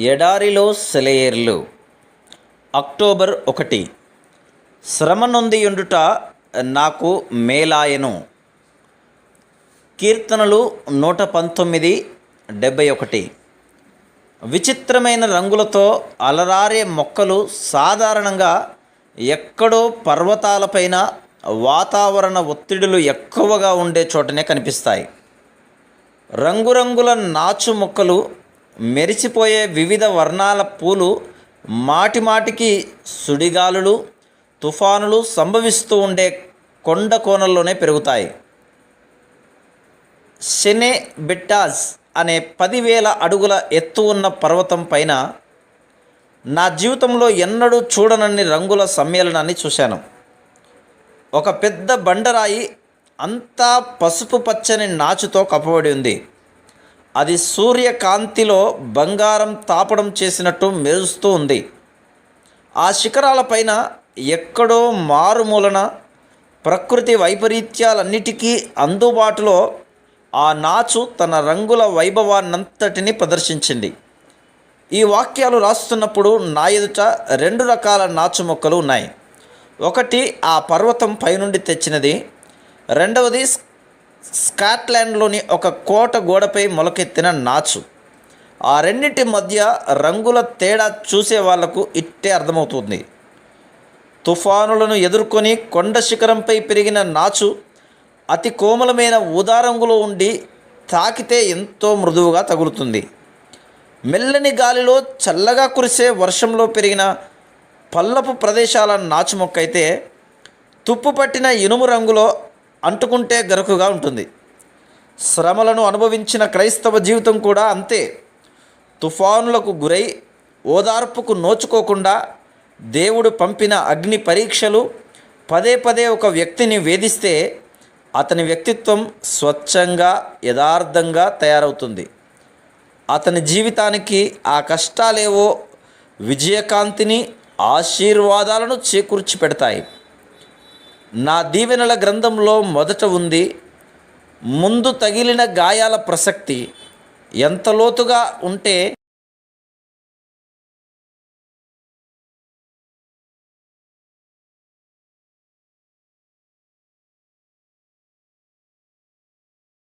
ఎడారిలో సెలయేర్లు. అక్టోబర్ ఒకటి. శ్రమ నొందియుండుట నాకు మేలాయను. కీర్తనలు నూట పంతొమ్మిది డెబ్భై ఒకటి. విచిత్రమైన రంగులతో అలరారే మొక్కలు సాధారణంగా ఎక్కడో పర్వతాలపైన వాతావరణ ఒత్తిడులు ఎక్కువగా ఉండే చోటనే కనిపిస్తాయి. రంగురంగుల నాచు మొక్కలు మెరిసిపోయే వివిధ వర్ణాల పూలు మాటిమాటికి సుడిగాలులు తుఫానులు సంభవిస్తూ ఉండే కొండ కోణల్లోనే పెరుగుతాయి. షెనే బెట్టాజ్ అనే పదివేల అడుగుల ఎత్తు ఉన్న పర్వతం పైన నా జీవితంలో ఎన్నడూ చూడనన్ని రంగుల సమ్మేళనాన్ని చూశాను. ఒక పెద్ద బండరాయి అంతా పసుపు పచ్చని నాచుతో కప్పబడి ఉంది. అది సూర్యకాంతిలో బంగారం తాపడం చేసినట్టు మెరుస్తూ ఉంది. ఆ శిఖరాలపైన ఎక్కడో మారుమూలన ప్రకృతి వైపరీత్యాలన్నిటికీ అందుబాటులో ఆ నాచు తన రంగుల వైభవాన్నంతటిని ప్రదర్శించింది. ఈ వాక్యాలు రాస్తున్నప్పుడు నా ఎదుట రెండు రకాల నాచు మొక్కలు ఉన్నాయి. ఒకటి ఆ పర్వతం పైనుండి తెచ్చినది. రెండవది స్కాట్లాండ్లోని ఒక కోట గోడపై మొలకెత్తిన నాచు. ఆ రెండింటి మధ్య రంగుల తేడా చూసే వాళ్ళకు ఇట్టే అర్థమవుతుంది. తుఫానులను ఎదుర్కొని కొండ శిఖరంపై పెరిగిన నాచు అతి కోమలమైన ఊదా రంగులో ఉండి తాకితే ఎంతో మృదువుగా తగులుతుంది. మెల్లని గాలిలో చల్లగా కురిసే వర్షంలో పెరిగిన పల్లపు ప్రదేశాల నాచు మొక్క అయితే తుప్పు పట్టిన ఇనుము రంగులో అంటుకుంటే గరుకుగా ఉంటుంది. శ్రమలను అనుభవించిన క్రైస్తవ జీవితం కూడా అంతే. తుఫానులకు గురై ఓదార్పుకు నోచుకోకుండా దేవుడు పంపిన అగ్ని పరీక్షలు పదే పదే ఒక వ్యక్తిని వేధిస్తే అతని వ్యక్తిత్వం స్వచ్ఛంగా యథార్థంగా తయారవుతుంది. అతని జీవితానికి ఆ కష్టాలేవో విజయకాంతిని ఆశీర్వాదాలను చేకూర్చి పెడతాయి నా దీవెనల గ్రంథంలో మొదట ఉంది ముందు తగిలిన గాయాల ప్రసక్తి. ఎంత లోతుగా ఉంటే